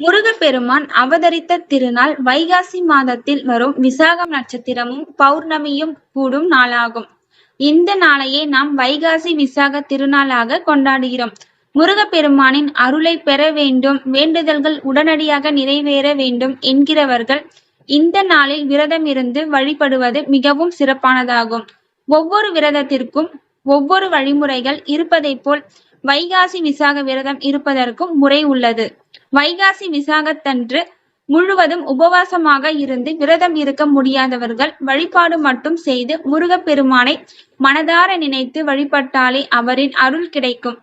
முருகப்பெருமான் அவதரித்த திருநாள் வைகாசி மாதத்தில் வரும் விசாகம் நட்சத்திரமும் பௌர்ணமியும் கூடும் நாளாகும். இந்த நாளையே நாம் வைகாசி விசாக திருநாளாக கொண்டாடுகிறோம். முருகப்பெருமானின் அருளை பெற வேண்டும் வேண்டுதல்கள் உடனடியாக நிறைவேற வேண்டும் என்கிறவர்கள் இந்த நாளில் விரதம் இருந்து வழிபடுவது மிகவும் சிறப்பானதாகும். ஒவ்வொரு விரதத்திற்கும் ஒவ்வொரு வழிமுறைகள் இருப்பதை போல் வைகாசி விசாக விரதம் இருப்பதற்கும் முறை உள்ளது. வைகாசி விசாகத்தன்று முழுவதும் உபவாசமாக இருந்து விரதம் இருக்க முடியாதவர்கள் வழிபாடு மட்டும் செய்து முருகப்பெருமானை மனதார நினைத்து வழிபட்டாலே அவரின் அருள் கிடைக்கும்.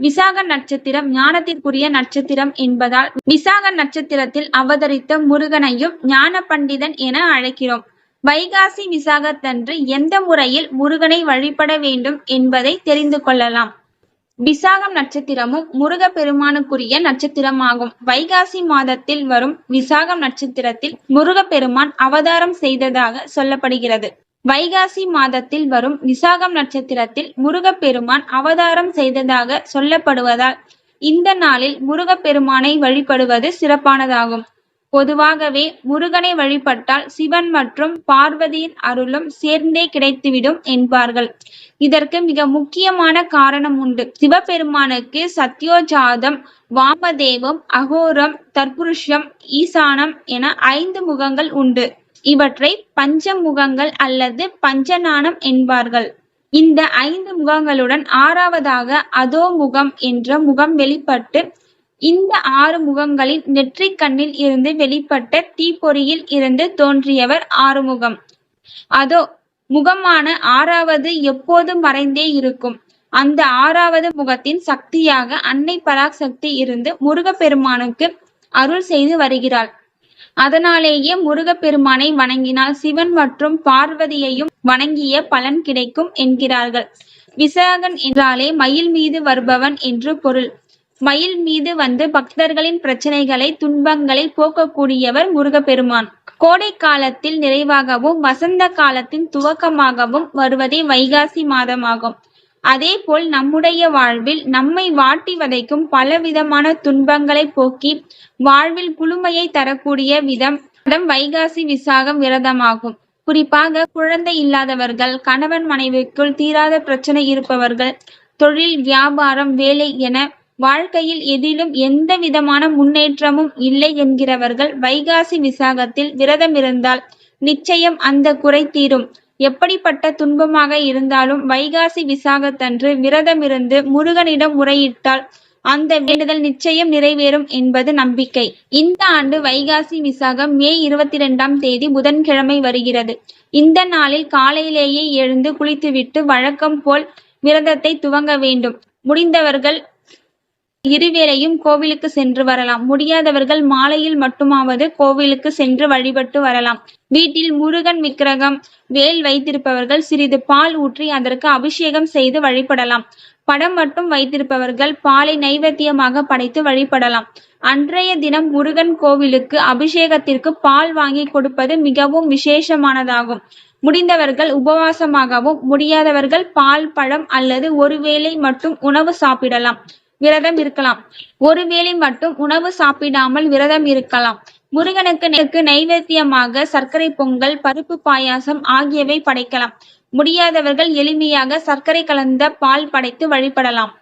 விசாக நட்சத்திரம் ஞானத்திற்குரிய நட்சத்திரம் என்பதால் விசாக நட்சத்திரத்தில் அவதரித்த முருகனையும் ஞான பண்டிதன் என அழைக்கிறோம். வைகாசி விசாகத்தன்று எந்த முறையில் முருகனை வழிபட வேண்டும் என்பதை தெரிந்து கொள்ளலாம். விசாகம் நட்சத்திரமும் முருகப்பெருமானுக்குரிய நட்சத்திரமாகும். வைகாசி மாதத்தில் வரும் விசாகம் நட்சத்திரத்தில் முருகப்பெருமான் அவதாரம் செய்ததாக சொல்லப்படுகிறது. வைகாசி மாதத்தில் வரும் விசாகம் நட்சத்திரத்தில் முருகப்பெருமான் அவதாரம் செய்ததாக சொல்லப்படுவதால் இந்த நாளில் முருகப்பெருமானை வழிபடுவது சிறப்பானதாகும். பொதுவாகவே முருகனை வழிபட்டால் சிவன் மற்றும் பார்வதியின் அருளும் சேர்ந்தே கிடைத்துவிடும் என்பார்கள். இதற்கு மிக முக்கியமான காரணம் உண்டு. சிவபெருமானுக்கு சத்யோஜாதம் வாமதேவம் அகோரம் தற்புருஷம் ஈசானம் என ஐந்து முகங்கள் உண்டு. இவற்றை பஞ்சமுகங்கள் அல்லது பஞ்சநாணம் என்பார்கள். இந்த ஐந்து முகங்களுடன் ஆறாவதாக அதோமுகம் என்ற முகம் வெளிப்பட்டு இந்த ஆறு முகங்களின் நெற்றிக் கண்ணில் இருந்து வெளிப்பட்ட தீப்பொறியில் இருந்து தோன்றியவர் ஆறுமுகம். அதோ முகமான ஆறாவது எப்போதும் மறைந்தே இருக்கும். அந்த ஆறாவது முகத்தின் சக்தியாக அன்னை பராக் சக்தி இருந்து முருகப்பெருமானுக்கு அருள் செய்து வருகிறாள். அதனாலேயே முருகப்பெருமானை வணங்கினால் சிவன் மற்றும் பார்வதியையும் வணங்கிய பலன் கிடைக்கும் என்கிறார்கள். விசாகன் என்றாலே மயில் மீது வருபவன் என்று பொருள். மயில் மீது வந்து பக்தர்களின் பிரச்சனைகளை துன்பங்களை போக்கக்கூடியவர் முருகப்பெருமான். கோடை காலத்தில் நிறைவாகவும் வசந்த காலத்தின் துவக்கமாகவும் வருவதே வைகாசி மாதமாகும். அதேபோல் நம்முடைய வாழ்வில் நம்மை வாட்டி வதைக்கும் பலவிதமான துன்பங்களை போக்கி வாழ்வில் குளுமையை தரக்கூடிய விதம் வைகாசி விசாகம் விரதமாகும். குறிப்பாக குழந்தை இல்லாதவர்கள் கணவன் மனைவிக்குள் தீராத பிரச்சனை இருப்பவர்கள் தொழில் வியாபாரம் வேலை என வாழ்க்கையில் எதிலும் எந்த விதமான முன்னேற்றமும் இல்லை என்கிறவர்கள் வைகாசி விசாகத்தில் விரதமிருந்தால் நிச்சயம் அந்த குறை தீரும். எப்படிப்பட்ட துன்பமாக இருந்தாலும் வைகாசி விசாகத்தன்று விரதமிருந்து முருகனிடம் முறையிட்டால் அந்த வேண்டுதல் நிச்சயம் நிறைவேறும் என்பது நம்பிக்கை. இந்த ஆண்டு வைகாசி விசாகம் மே இருபத்தி இரண்டாம் தேதி புதன்கிழமை வருகிறது. இந்த நாளில் காலையிலேயே எழுந்து குளித்துவிட்டு வழக்கம் போல் விரதத்தை துவங்க வேண்டும். முடிந்தவர்கள் இருவேளையும் கோவிலுக்கு சென்று வரலாம். முடியாதவர்கள் மாலையில் மட்டுமாவது கோவிலுக்கு சென்று வழிபட்டு வரலாம். வீட்டில் முருகன் விக்கிரகம் வேல் வைத்திருப்பவர்கள் சிறிது பால் ஊற்றி அதற்கு அபிஷேகம் செய்து வழிபடலாம். படம் மட்டும் வைத்திருப்பவர்கள் பாலை நைவேத்தியமாக படைத்து வழிபடலாம். அன்றைய தினம் முருகன் கோவிலுக்கு அபிஷேகத்திற்கு பால் வாங்கி கொடுப்பது மிகவும் விசேஷமானதாகும். முடிந்தவர்கள் உபவாசமாகவும் முடியாதவர்கள் பால் பழம் அல்லது ஒருவேளை மட்டும் உணவு சாப்பிடலாம். விரதம் இருக்கலாம். ஒருவேளை மட்டும் உணவு சாப்பிடாமல் விரதம் இருக்கலாம். முருகனுக்கு நைவேத்தியமாக சர்க்கரை பொங்கல் பருப்பு பாயாசம் ஆகியவை படைக்கலாம். முடியாதவர்கள் எளிமையாக சர்க்கரை கலந்த பால் படைத்து வழிபடலாம்.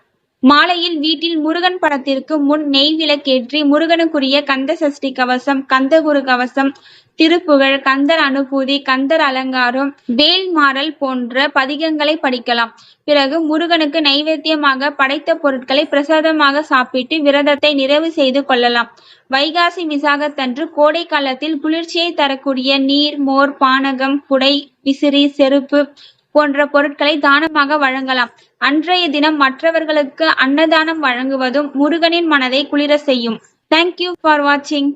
மாலையில் வீட்டில் முருகன் படத்திற்கு முன் நெய் விளக்கேற்றி முருகனுக்குரிய கந்த சஷ்டி கவசம் கந்தகுரு கவசம் திருப்புகழ் கந்தர் அனுபூதி கந்தர் அலங்காரம் வேல்மாறல் போன்ற பதிகங்களை படிக்கலாம். பிறகு முருகனுக்கு நைவேத்தியமாக படைத்த பொருட்களை பிரசாதமாக சாப்பிட்டு விரதத்தை நிறைவு செய்து கொள்ளலாம். வைகாசி விசாகத்தன்று கோடை காலத்தில் குளிர்ச்சியை தரக்கூடிய நீர் மோர் பானகம் குடை விசிறி செருப்பு போன்ற பொருட்களை தானமாக வழங்கலாம். அன்றைய தினம் மற்றவர்களுக்கு அன்னதானம் வழங்குவதும் முருகனின் மனதை குளிர செய்யும். தேங்க்யூ ஃபார் வாட்சிங்